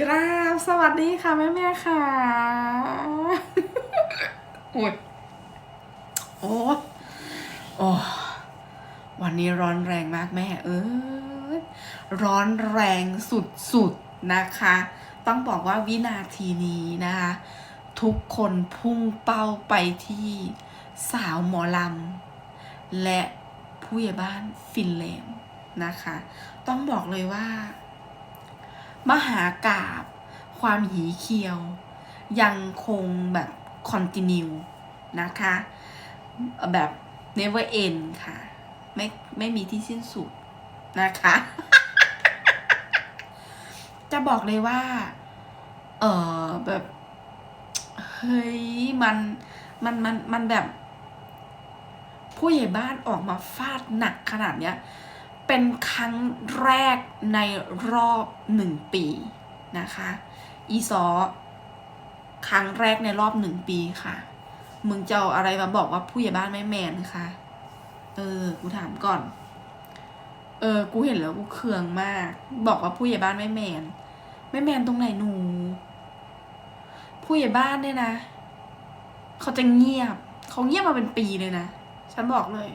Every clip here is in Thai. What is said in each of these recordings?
กราบสวัสดีค่ะแม่แม่ค่ะโอ้ยโอ้โอ้วันนี้ร้อนแรงมากแม่ เอ้ยร้อนแรงสุดๆนะคะ ต้องบอกว่าวินาทีนี้นะคะ ทุกคนพุ่งเป้าไปที่สาวหมอลำและผู้ใหญ่บ้านฟินแลนด์นะคะ ต้องบอกเลยว่า มหากาบความหีเคียว ยังคงแบบคอนติเนียนะคะ แบบ never end ค่ะ ไม่ไม่มีที่สิ้นสุดนะคะ จะบอกเลยว่า เออแบบ เฮ้ย มันมันมันมันแบบ ผู้ใหญ่บ้านออกมาฟาดหนักขนาดเนี้ย เป็นครั้งแรกในรอบหนึ่งปีนะคะอีซอครั้งแรกในรอบหนึ่งปีค่ะ มึงจะเอาอะไรมาบอกว่าผู้ใหญ่บ้านไม่แมนคะเออ กูถามก่อน เออ กูเห็นแล้วกูเคืองมาก บอกว่าผู้ใหญ่บ้านไม่แมน ไม่แมนตรงไหนหนู ผู้ใหญ่บ้านเนี่ยนะ เขาจะเงียบ เขาเงียบมาเป็นปีเลยนะ ฉันบอกเลย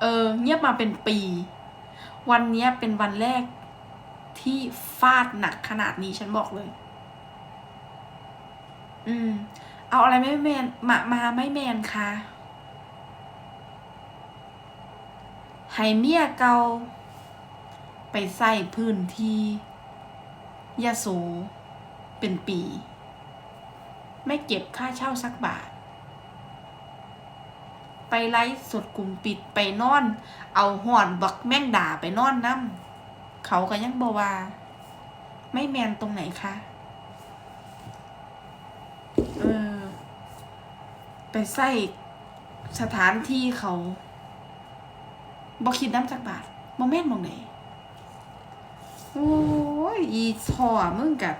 เออ เงียบมาเป็นปี วันเนี้ยเป็นวันแรกที่ฟาดหนักขนาดนี้ฉันบอกเลย อืม เอาอะไรไม่แมน มา มาไม่แมนคะให้เมียเกาไปใส่พื้นที่ยาโสเป็นปี ไม่เก็บค่าเช่าสักบาท ไปไลฟ์สดกลุ่มปิดไปนอน เอาห่อนบักแม่งด่าไปนอนน้ำเขาก็ยังบอว่า ไม่แมนตรงไหนคะเออ ไปใส่สถานที่เขาบอกคิดน้ำจากบาทโมเมนมองไหนโอ้ยอีชอมึงกับ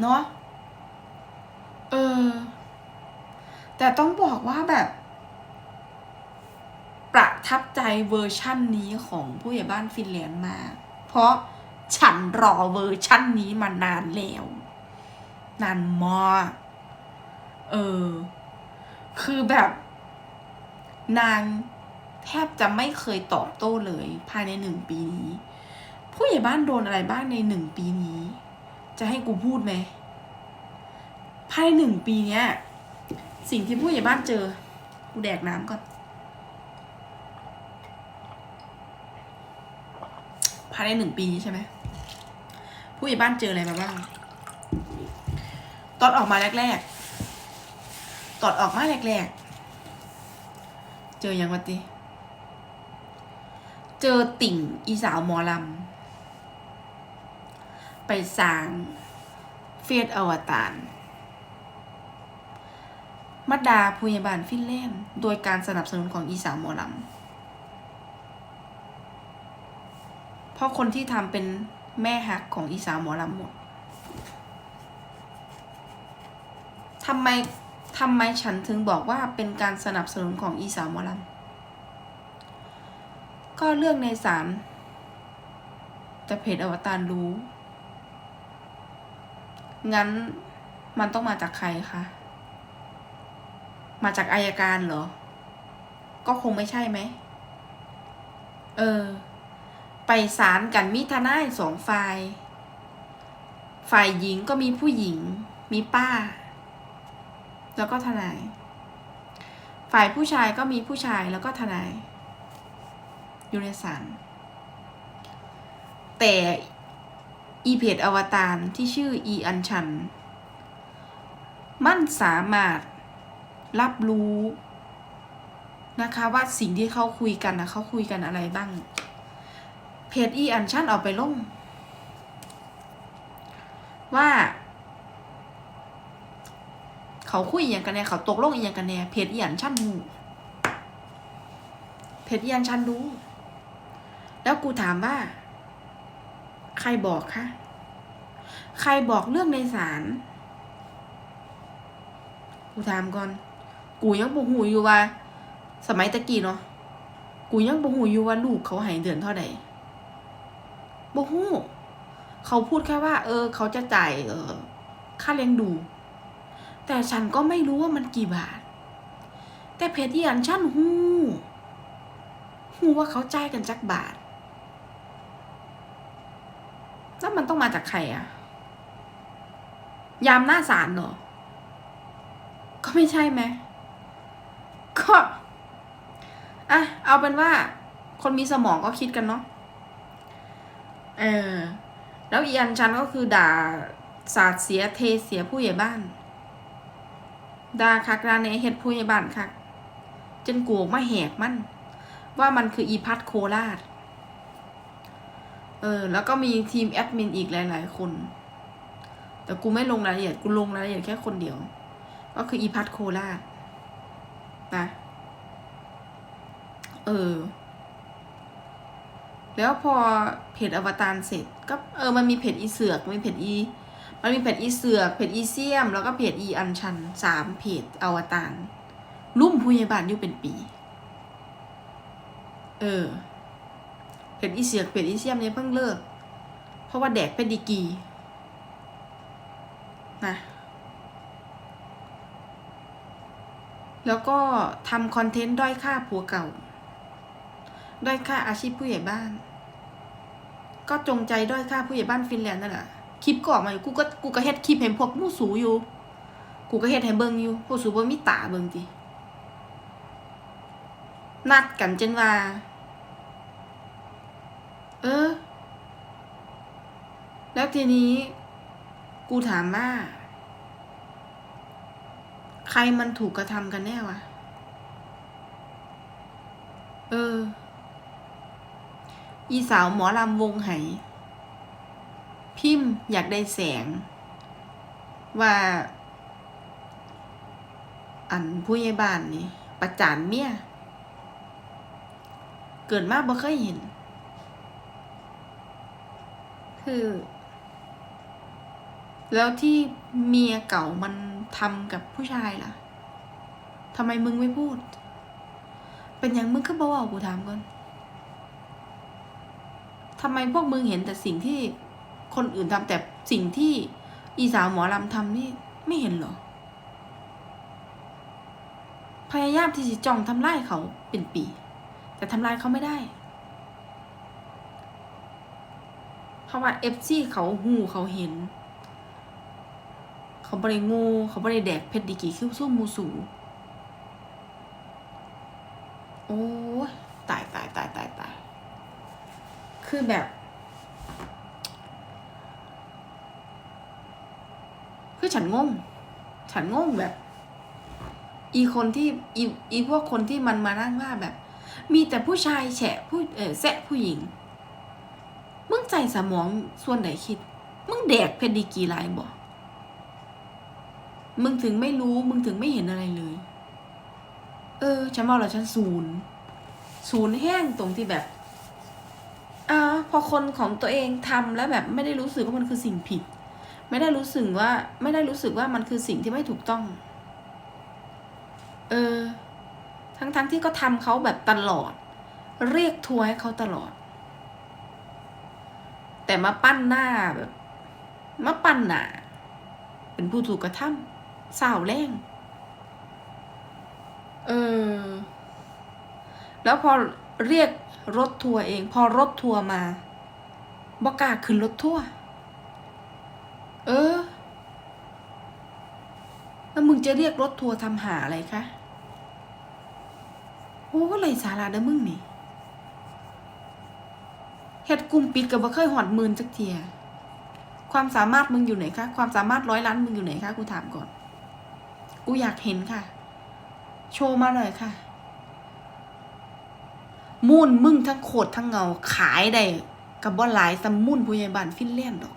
เนาะเออ แต่ต้องบอกว่าแบบ ประทับใจเวอร์ชั่นนี้ของผู้ใหญ่บ้านฟินแลนด์มาก เพราะฉันรอเวอร์ชั่นนี้มานานแล้ว นานมากเออ คือแบบ นางแทบจะไม่เคยตอบโต้เลย ภายในหนึ่งปีนี้ ผู้ใหญ่บ้านโดนอะไรบ้างในหนึ่งปีนี้ จะให้กูพูดไหมภายในหนึ่งปีเนี้ย สิ่งที่ผู้ใหญ่บ้านเจอ กูแดกน้ำก่อน ภายในหนึ่งปีใช่ไหม ผู้ใหญ่บ้านเจออะไรมาบ้าง ตอนออกมาแรกๆ ตอนออกมาแรกๆ เจอยังวะติเจอติ่งอีสาวหมอลำ ไปสางเฟซอวตาร มัดดาพยาบาลฟินแลนด์โดยการสนับสนุนของอีสาวหมอลำเพราะคนที่ทำเป็นแม่ฮักของอีสาวหมอลำหมดทำไมทำไมฉันถึงบอกว่าเป็นการสนับสนุนของอีสาวหมอลำก็เรื่องในศาลแต่เพจอวตารรู้ งั้นมันต้องมาจากใครคะ มาจากอายการเหรอ ก็คงไม่ใช่ไหม เออ ไปศาลกันมีทนายสองฝ่าย ฝ่ายหญิงก็มีผู้หญิง มีป้า แล้วก็ทนาย ฝ่ายผู้ชายก็มีผู้ชายแล้วก็ทนาย อยู่ในศาล แต่อีเพจอวตารที่ชื่ออีอันชัน มันสามารถ รับรู้นะคะว่าสิ่งที่เขาคุยกันนะเขาคุยกันอะไรบ้าง เพจอีอันชันเอาไปลงว่า เขาคุยอย่างกันแน่เขาตกลงอย่างกันแน่เพจอีอันชันรู้เพจอีอันชันรู้ แล้วกูถามว่า ใครบอกคะใครบอกเรื่องในศาลกูถามก่อน กูยังบ่หูอยู่ว่า สมัยตะกี้เนาะกูยังบ่หูอยู่ว่าลูกเขาหายเดือนเท่าใดบ่ฮู้เขาพูดแค่ว่า เออ เขาจะจ่ายเออ ค่าเลี้ยงดู แต่ฉันก็ไม่รู้ว่ามันกี่บาท แต่เพจอีอันฉันฮู้ฮู้ว่าเขาจ่ายกันจักบาท แล้วมันต้องมาจากใครอะยามหน้าศาลเหรอ ก็ไม่ใช่ไหม ก็อะเอาเป็นว่า คนมีสมองก็คิดกันเนาะเออ แล้วอีอันชันก็คือด่าสาดเสียเทเสียผู้ใหญ่บ้านด่าคักราในเฮ็ดผู้ใหญ่บ้านคักจนกูออกมาแหกมัน ว่ามันคืออีพัทโคราชเออ แล้วก็มีทีมแอดมินอีกหลาย ๆ คน แต่กูไม่ลงรายละเอียด กูลงรายละเอียดแค่คนเดียว ก็คืออีพัทโคราช นะ เออ แล้วพอเพจอวตารเสร็จ ก็เออมันมีเพจอีเสือกมีเพจอีมันมีเพจอีเสือกเพจอีเซียม แล้วก็เพจอีอันชันสามเพจอวตารลุ่มผู้ใหญ่บ้านอยู่เป็นปี เออเพจอีเสือกเพจอีเซียมเนี่ยเพิ่งเลิก เพราะว่าแดกเป็นดีกีนะ แล้วก็ทำคอนเทนต์ด้อยค่าผัวเก่า ด้อยค่าอาชีพผู้ใหญ่บ้าน ก็จงใจด้อยค่าผู้ใหญ่บ้านฟินแลนด์นั่นแหละคลิปก็ออกมาอยู่กูก็กูก็เฮ็ดคลิปเห็นพวกมู่สูอยู่ กูก็เฮ็ดให้เบิ่งอยู่พวกสูบ่มีตาเบิ่งตินัดกันจนว่า เออ แล้วทีนี้ กูถามว่า ใครมันถูกกระทำกันแน่วะ เออ อีสาวหมอลำวงไห พิมพ์อยากได้แสง ว่า อันผู้ใหญ่บ้านนี่ ประจานเมีย เกิดมาบ่เคยเห็น คือ แล้วที่เมียเก่ามัน ทำกับผู้ชายล่ะทำไมมึงไม่พูด เป็นอย่างมึงก็บอกว่ากูถามก่อนทำไมพวกมึงเห็นแต่สิ่งที่คนอื่นทำแต่สิ่งที่อีสาวหมอลำทำนี่ไม่เห็นเหรอ พยายามที่จะจ้องทำลายเขาเป็นปี แต่ทำลายเขาไม่ได้ เพราะว่าเอฟซีเขาหูเขาเห็น เขาบริงูเขาบริแดกเพชรดีกี่คือสู้มูสู โอ้ตายตายตายตายตายคือแบบ คือฉันงง ฉันงงแบบ อีคนที่อีอีพวกคนที่มันมานั่งว่าแบบ มีแต่ผู้ชายแฉะผู้เออแซะผู้หญิง มึงใจสมองส่วนไหนคิด มึงแดกเพชรดีกี่ลายบ่ มึงถึงไม่รู้ มึงถึงไม่เห็นอะไรเลย เออ ฉันว่าแล้วฉันศูนย์ศูนย์แห้งตรงที่แบบอ่าพอคนของตัวเองทำแล้วแบบไม่ได้รู้สึกว่ามันคือสิ่งผิด ไม่ได้รู้สึกว่า ไม่ได้รู้สึกว่ามันคือสิ่งที่ไม่ถูกต้อง เออ ทั้งๆทที่ก็ทำเขาแบบตลอด เรียกทัวร์ให้เขาตลอด แต่มาปั้นหน้าแบบมาปั้นหนาเป็นผู้ถูกกระทำ สาวแรงเออ แล้วพอเรียกรถทัวร์เอง พอรถทัวร์มาบอกกล้าขึ้นรถทัวร์เออ แล้วมึงจะเรียกรถทัวร์ทำหาอะไรคะโอ้ไรสาระเด้อมึงนี่เฮ็ดกลุ่มปิดกับว่าเคยหอดหมื่นจักเทีย ความสามารถมึงอยู่ไหนคะ ความสามารถร้อยล้านมึงอยู่ไหนคะกูถามก่อน กูอยากเห็นค่ะ โชว์มาหน่อยค่ะ มุ่นมึงทั้งโคตรทั้งเงาขายได้กับบ่หลายสมุ่นผู้ใหญ่บ้านฟินแลนด์ดอก